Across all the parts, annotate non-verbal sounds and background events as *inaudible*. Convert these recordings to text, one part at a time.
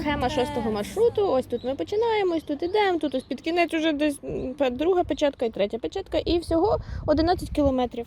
Схема шостого маршруту. Ось тут ми починаємо, ось тут ідемо. Тут ось під кінець уже десь друга печатка і третя печатка, і всього 11 кілометрів.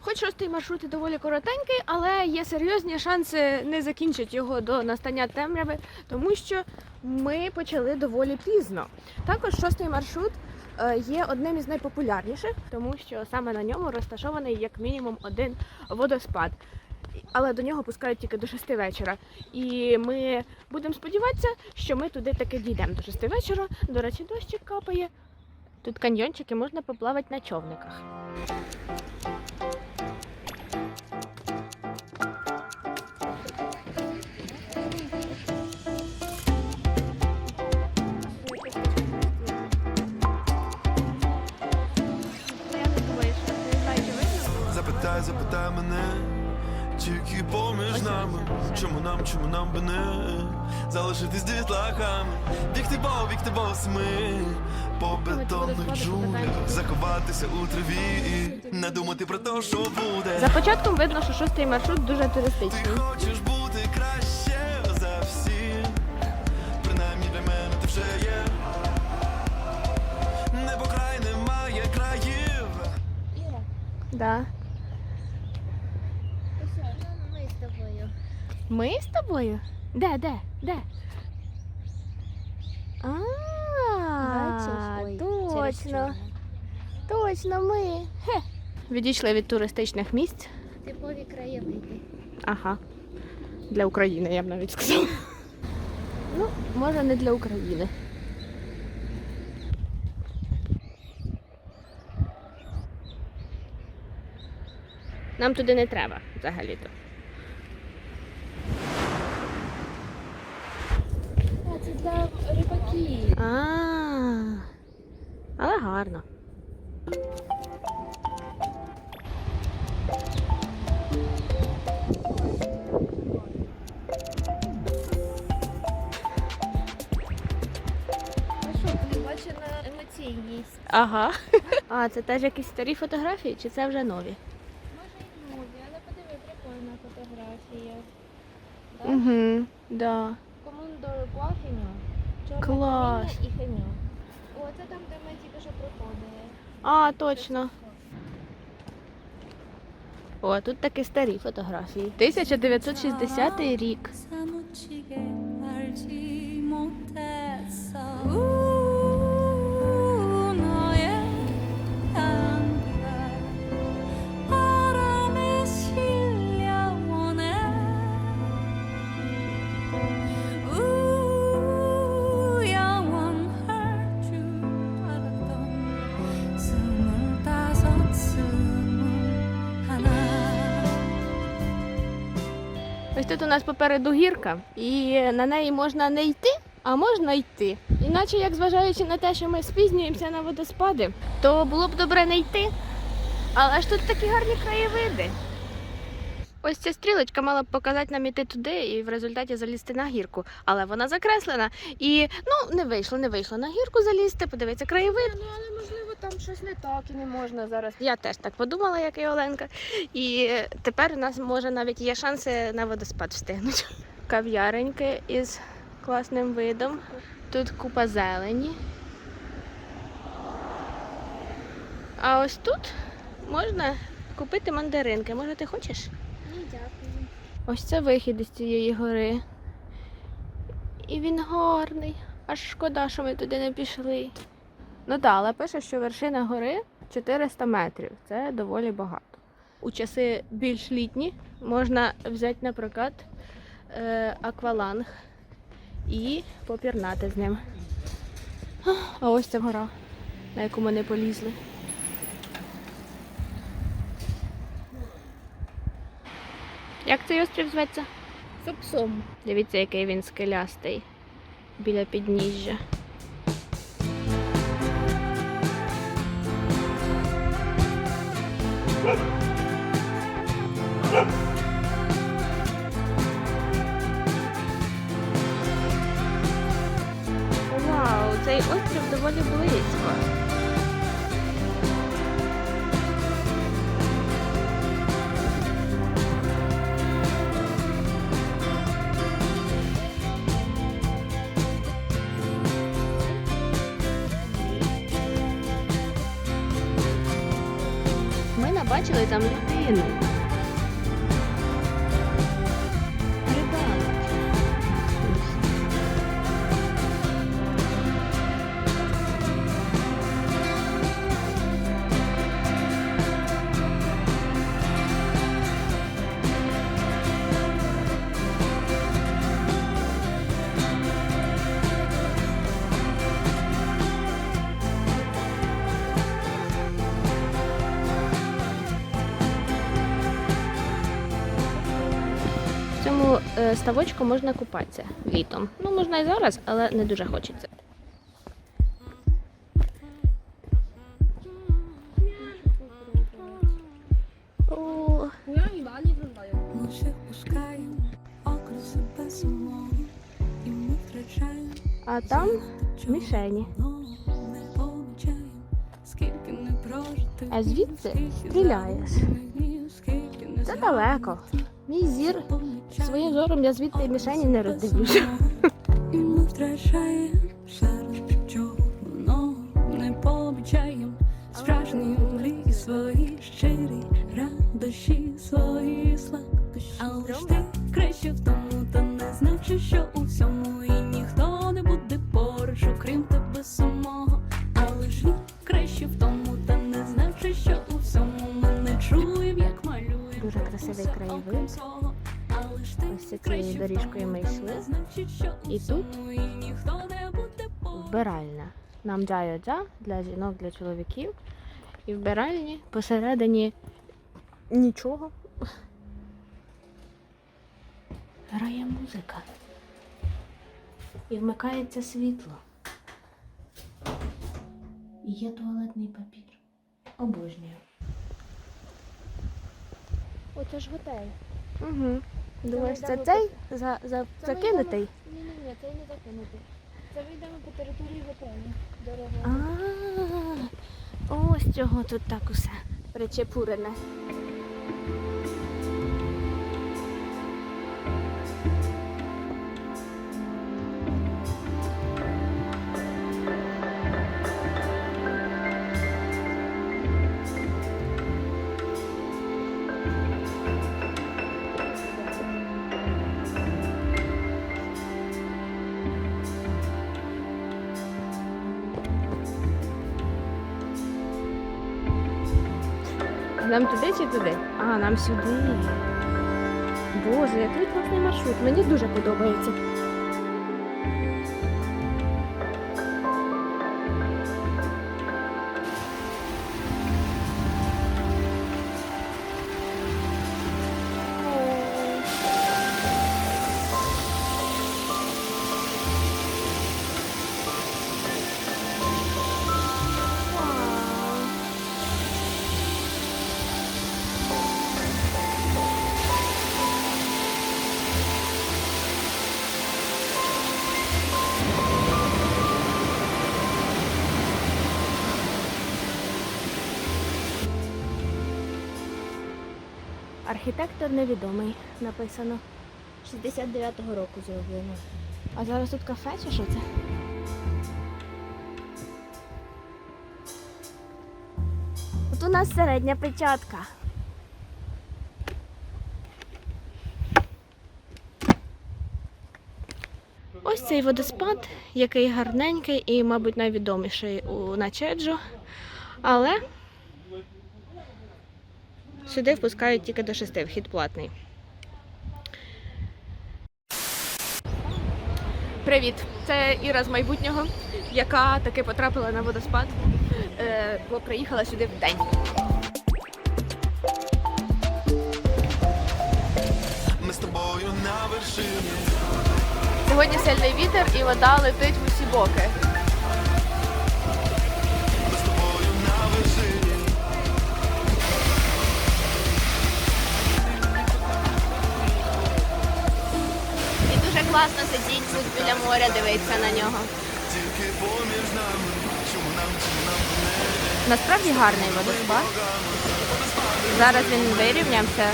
Хоч шостий маршрут і доволі коротенький, але є серйозні шанси не закінчити його до настання темряви, тому що ми почали доволі пізно. Також шостий маршрут е, є одним із найпопулярніших, тому що саме на ньому розташований як мінімум один водоспад. Але до нього пускають тільки до 6 вечора. І ми будемо сподіватися, що ми туди таки дійдемо до 6 вечора. До речі, дощик капає. Тут каньйончики можна поплавати на човниках. Запитай, запитай мене, тільки поміж нами. Чому нам, чому нам би не залишитись дітлахами? Бігти бо, бігти босми по бетонних джунглях, заховатися у траві, і не думати про те, що буде. За початком видно, що шостий маршрут дуже Ти хочеш бути краще за всіх, принаймні для мене ти вже є. Небо край немає країв. Да. Ми з тобою. Ми з тобою? Де, де, де? А, Бачиш? Ой, через точно, чорне. точно ми. Хе. Відійшли від туристичних місць. Типові краєвиди. Ага. Для України, я б навіть сказала. Ну, може, не для України. Нам туди не треба взагалі-то. А, це для рибаків. А, але гарно. Ага. А, це теж якісь старі фотографії, чи це вже нові? Може і нові, але подиви, прикольна фотографія. Да? Угу, да. Командор Плахіньо, чорне Клас. каміння і хеньо. О, це там, де ми тільки що проходили. А, точно. О, тут такі старі фотографії. 1960 рік. 사무치게 알지 못했어 тут у нас попереду гірка, і на неї можна не йти, а можна йти. Іначе, як зважаючи на те, що ми спізнюємося на водоспади, то було б добре не йти. Але ж тут такі гарні краєвиди. Ось ця стрілочка мала б показати нам іти туди і в результаті залізти на гірку. Але вона закреслена. І ну не вийшло, не вийшло на гірку залізти, подивитися краєвид. Але можливо там щось не так і не можна зараз. Я теж так подумала, як і Оленка. І тепер у нас може навіть є шанси на водоспад встигнути. *laughs* Кав'яреньки із класним видом. Тут купа зелені. А ось тут можна купити мандаринки. Може, ти хочеш? Ні, дякую. Ось це вихід із цієї гори. І він гарний. Аж шкода, що ми туди не пішли. Ну так, але пише, що вершина гори 400 метрів. Це доволі багато. У часи більш літні можна взяти на прокат е, акваланг і попірнати з ним. А ось ця гора, на яку ми не полізли. Як цей острів зветься? Сопсом. Дивіться, який він скелястий біля підніжжя. Бачили там людину. Ставочку можна купатися літом. Ну, можна і зараз, але не дуже хочеться. О, а там мішені. А звідси стріляєш. Це далеко. Мій зір своїм зором я звідти мішені не роздивлюся. І ми втрачаємо серед чого не помічаємо Страшні мрії свої щирі радощі доріжкою ми йшли. І тут. Вбиральня. Нам джайо-джа для жінок, для чоловіків. І вбиральні посередині нічого. Грає музика. І вмикається світло. І є туалетний папір. Обожнюю. Оце ж готель. Угу. Думаєш, це цей за, за, Це закинутий? Ні, ні, ні, цей не закинутий. Це ми йдемо по території готелю. Дорога. А, ось чого тут так усе причепурене. Нам туди чи туди? А, нам сюди. Боже, який класний маршрут. Мені дуже подобається. Архітектор невідомий, написано. 69-го року зроблено. А зараз тут кафе чи що це? От у нас середня печатка. Ось цей водоспад, який гарненький і, мабуть, найвідоміший у Начеджо. Але сюди впускають тільки до шести, вхід платний. Привіт! Це Іра з майбутнього, яка таки потрапила на водоспад, е, бо приїхала сюди в день. Ми з тобою на вершині. Сьогодні сильний вітер і вода летить в усі боки. Класно сидіти тут біля моря, дивитися на нього. Насправді гарний водоспад. Зараз він вирівнявся,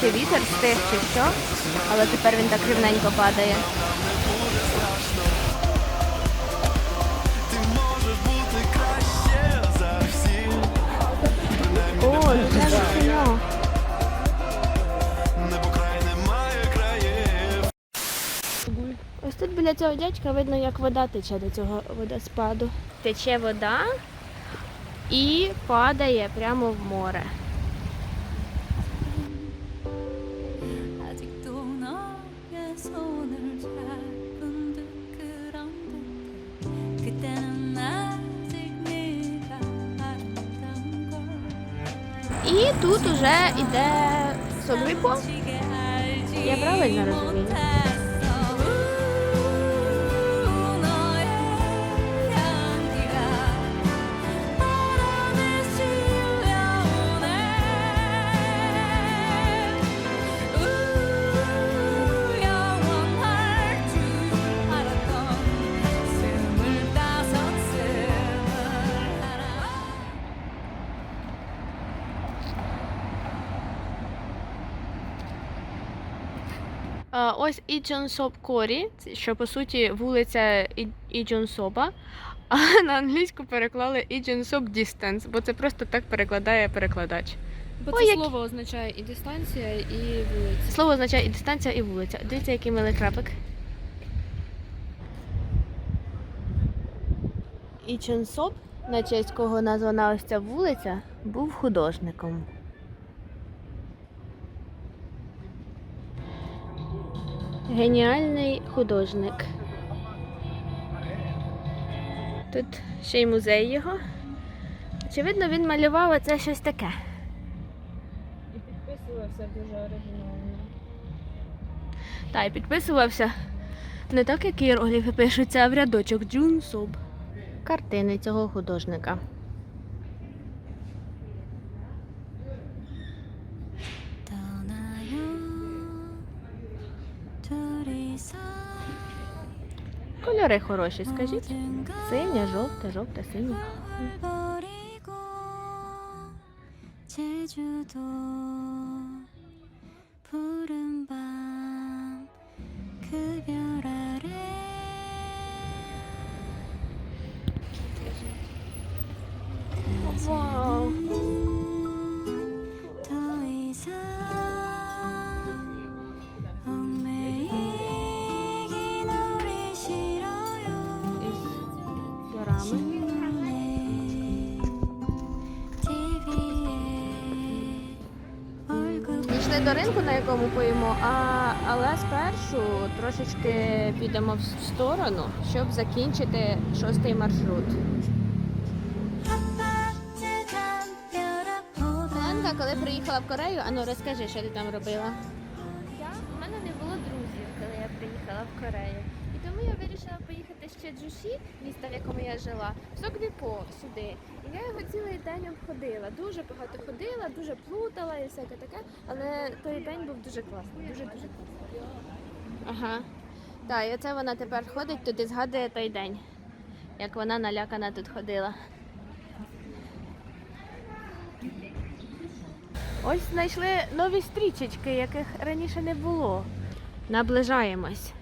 чи вітер стих, чи що, але тепер він так рівненько падає. Ти можеш бути краще Тут біля цього дядька видно, як вода тече до цього водоспаду. Тече вода і падає прямо в море. І тут уже йде собі Согрипо. Я правильно розумію? Ось Іджонсоп Корі, що по суті вулиця Іджонсоба, а *laughs* на англійську переклали Іджонсоп Distance, бо це просто так перекладає перекладач. Бо Ой, це як- слово означає і дистанція, і вулиця. Слово означає і дистанція, і вулиця. Дивіться, який милий крапик. Ічонсоп, на честь кого названа ось ця вулиця, був художником. Геніальний художник. Тут ще й музей його. Очевидно, він малював оце щось таке. І підписувався дуже оригінально. Та й підписувався не так, як іерогліфи пишуться, а в рядочок Джун Соб. Картини цього художника. Кольори хороші, скажіть. 모든 걸 Синя, жовта, жовта, синя. 버리고 제주도 Пішли до ринку, на якому поїмо, а, але спершу трошечки підемо в сторону, щоб закінчити шостий маршрут. Оленка, коли приїхала в Корею, ану розкажи, що ти там робила. Я у мене не було друзів, коли я приїхала в Корею. Вирішила поїхати ще Джуші, міста, в якому я жила, в Соквіпо сюди. І я його цілий день обходила. Дуже багато ходила, дуже плутала і всяке таке. Але той день був дуже класний, дуже дуже класний. Ага. Так, і оце вона тепер ходить тут і згадує той день, як вона налякана тут ходила. Ось знайшли нові стрічечки, яких раніше не було. Наближаємось.